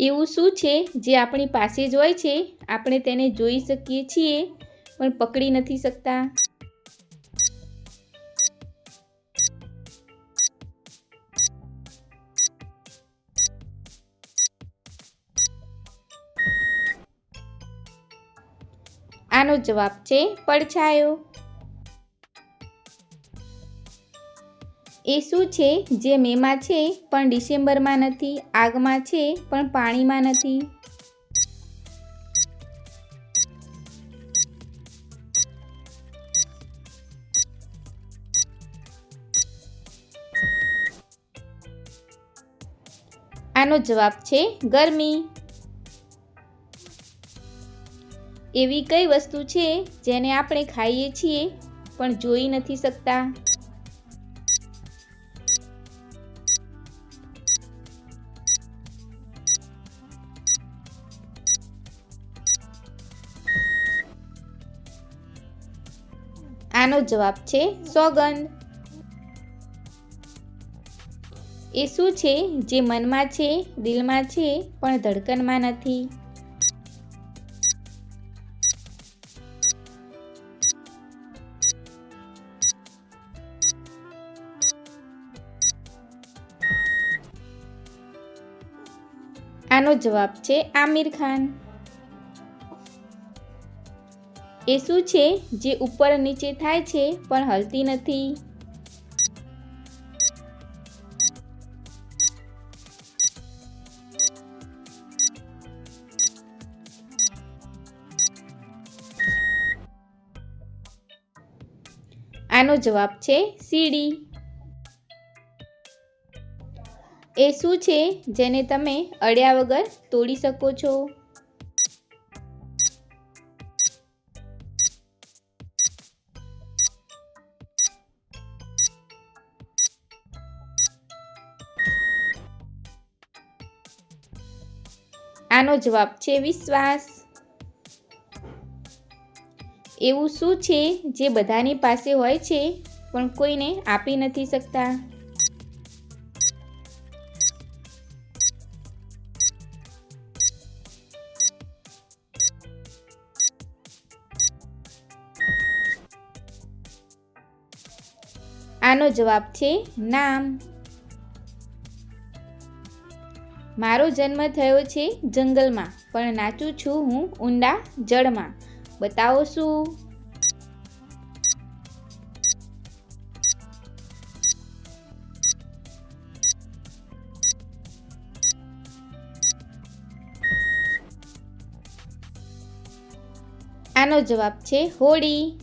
એવું શું છે જે આપણી પાસે જ હોય છે? આપણે તેને જોઈ શકીએ છીએ, પણ પકડી નથી શકતા. આનો જવાબ છે, પડછાયો. એ શું છે? જે મેમાં છે, પણ ડિસેમ્બરમાં નથી. આગમાં છે, પણ પાણીમાં નથી. આનો જવાબ છે ગરમી. એવી કઈ વસ્તુ છે જેને આપણે ખાઈએ છીએ, પણ જોઈ નથી શકતા? આનો જવાબ છે સોગંદ. એ શું છે? જે મનમાં છે, દિલમાં છે, પણ ધડકનમાં નથી. આનો જવાબ છે આમિર ખાન. એ શું છે? જે ઉપર નીચે થાય છે, પણ હલતી નથી. આનો જવાબ છે સીડી. એ શું છે? જેને તમે અડ્યા વગર તોડી શકો છો. આનો જવાબ છે વિશ્વાસ. એવું શું છે જે બધાની પાસે હોય છે, પણ કોઈને આપી નથી શકતા? આનો જવાબ છે નામ. મારો જન્મ થયો છે જંગલમાં, પણ નાચું છું હું ઊંડા જળમાં. બતાવો શું? આનો જવાબ છે હોળી.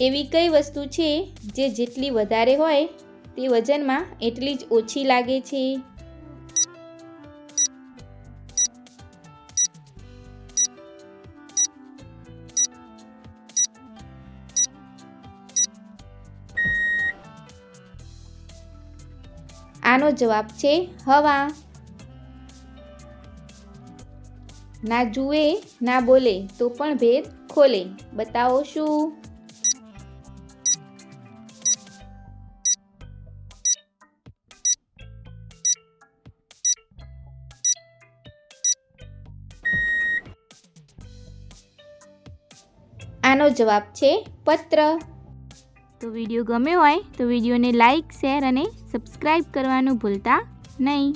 એવી કઈ વસ્તુ છે જે જેટલી વધારે હોય તે વજનમાં એટલી જ ઓછી લાગે છે. આનો જવાબ છે હવા. ના જુએ, ના બોલે, તો પણ ભેદ ખોલે. બતાવો શું? આનો જવાબ છે પત્ર. તો વીડિયો ગમ્યો હોય તો વિડીયોને લાઈક, શેર અને સબસ્ક્રાઈબ કરવાનું ભૂલતા નહીં.